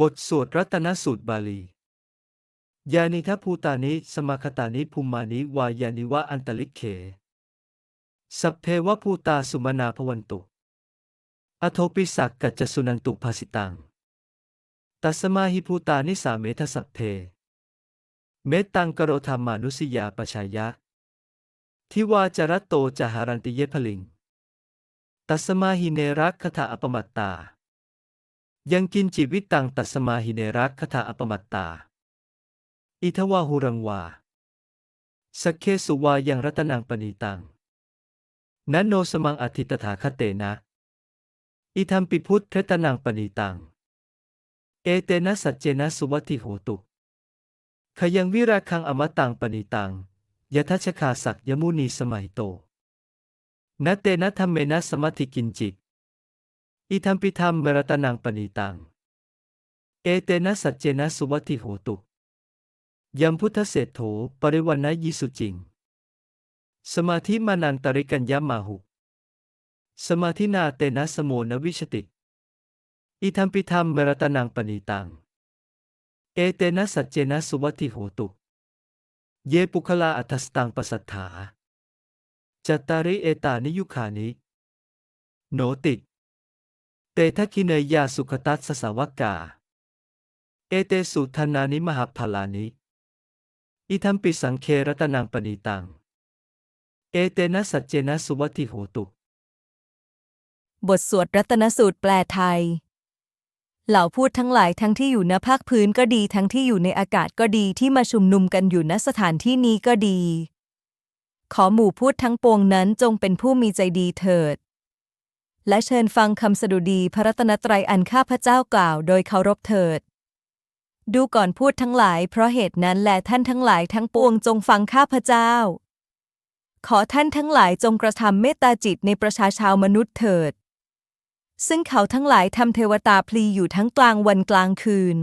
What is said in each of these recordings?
บทสวดรัตนสูตรบาลี ยานิทัพภูตานิ สมาคตานิภูมานิวายานิวะอันตลิกเข สัพเพวะภูตาสุมนาภวันตุ อโทปิสักกัจจสุนันตุภาสิตัง ตัสมาหิภูตานิสาเมทสัพเพ เมตตังกโรธรรมานุสิยาปชายะ ทิวาจรตโตจหารันติเยพลิง ตัสมาหิเนรักคถาอปมัตตา ยังกินจิวิตังตัสมาหิเนรักคถาอปมัตตา อิทวาหุรังวาสเคสุวายังรัตนังปณีตัง นันโนสมังอธิตถาคเตนะ อิทัมปิพุทธตนังปณีตัง เอเตนะสัจเจนะสุวัติโหตุขยังวิราคังอมตังปณีตังยทัชคาสักยมุนีสมัยโตนเตนะธรรมเมนะสมัติกินจิต อิทัมปิธรรมเมรตนังปณีตัง เอเตนะสัจเจนะสุวัติโหตุยัมพุทธเศรษโถปริวันนะยิสุจิง สมาธิมานันตริกัญญามาหุ สมาธินาเตนะสโมนวิชติ อิทัมปิธรรมเมรตนังปณีตัง เอเตนะสัจเจนะสุวัติโหตุ เยปุคลาอัตสตังปสัทธาจัตตาริเอตานิยุคานิ โนติ เตทักขิเนยยาสุขตัสสสาวกา เอเตสุธนานิมหาพลานิ อิทัมปิสังเครตนังปณีตัง เอเตนะสัจเจนะสุวัติโหตุ บทสวดรัตนสูตรแปลไทย เหล่าพูดทั้งหลายทั้งที่อยู่ณภาคพื้นก็ดีทั้งที่อยู่ในอากาศก็ดีที่มาชุมนุมกันอยู่ณสถานที่นี้ก็ดี ขอหมู่พูดทั้งปวงนั้นจงเป็นผู้มีใจดีเถิด และเชิญฟังคำสดุดีพระรัตนตรัยอันข้าพเจ้ากล่าวโดยเคารพเถิด ดูก่อนพูดทั้งหลาย เพราะเหตุนั้นแลท่านทั้งหลายทั้งปวงจงฟังข้าพเจ้า ขอท่านทั้งหลายจงกระทำเมตตาจิตในประชาชาวมนุษย์เถิด ซึ่งเขาทั้งหลายทำเทวตาพลีอยู่ทั้งกลางวันกลางคืน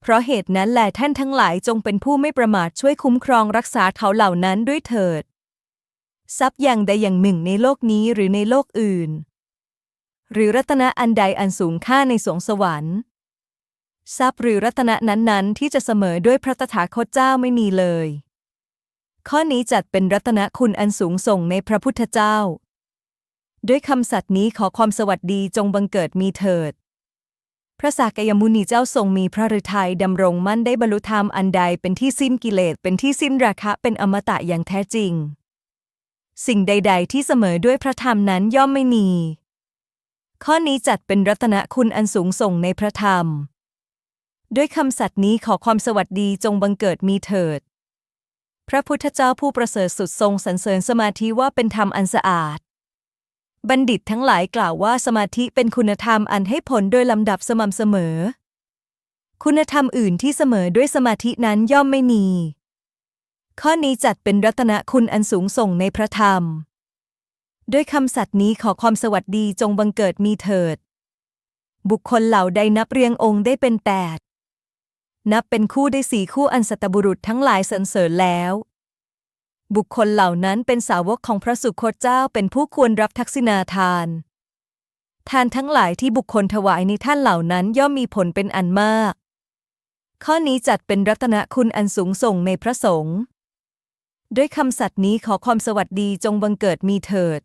เพราะเหตุนั้นแหละท่านทั้งหลายจงเป็นผู้ไม่ประมาทช่วยคุ้มครองรักษาเขาเหล่านั้นด้วยเถิด ทรัพย์อย่างใดอย่างหนึ่งในโลกนี้หรือในโลกอื่น หรือรัตนะอันใดอันสูงค่าในสวงสวรรค์ ทรัพย์หรือรัตนะนั้นๆ ที่จะเสมอด้วยพระตถาคตเจ้าไม่มีเลย ข้อนี้จัดเป็นรัตนคุณอันสูงส่งในพระพุทธเจ้า ด้วยคำสัตย์นี้ขอความสวัสดีจงบังเกิดมีเถิดพระสากยมุนีเจ้าทรงมีพระฤทัยดำรงมั่นได้บรรลุธรรมอันใดเป็นที่สิ้นกิเลสเป็นที่สิ้นราคะเป็นอมตะอย่างแท้จริง สิ่งใด ๆ ที่เสมอด้วยพระธรรมนั้นย่อมไม่มี ข้อนี้จัดเป็นรัตนคุณอันสูงส่งในพระธรรม ด้วยคำสัตย์นี้ขอความสวัสดีจงบังเกิดมีเถิด พระพุทธเจ้าผู้ประเสริฐสุดทรงสรรเสริญสมาธิว่าเป็นธรรมอันสะอาด บัณฑิตทั้งหลายกล่าวว่าสมาธิเป็นคุณธรรมอันให้ผลโดยลำดับสม่ำเสมอ คุณธรรมอื่นที่เสมอด้วยสมาธินั้นย่อมไม่มี ข้อนี้จัดเป็นรัตนคุณอันสูงส่งในพระธรรม ด้วยคำสัตย์นี้ขอความสวัสดีจงบังเกิดมีเถิด บุคคลเหล่าใดนับเรียงองค์ได้เป็นแปดนับเป็นคู่ได้สี่คู่อันสัตบุรุษทั้งหลายสรรเสริญแล้ว บุคคลเหล่านั้นเป็นสาวกของพระสุคตเจ้าเป็นผู้ควรรับทักษิณาทาน ทานทั้งหลายที่บุคคลถวายในท่านเหล่านั้นย่อมมีผลเป็นอันมาก ข้อนี้จัดเป็นรัตนคุณอันสูงส่งในพระสงฆ์ ด้วยคำสัตย์นี้ขอความสวัสดีจงบังเกิดมีเถิด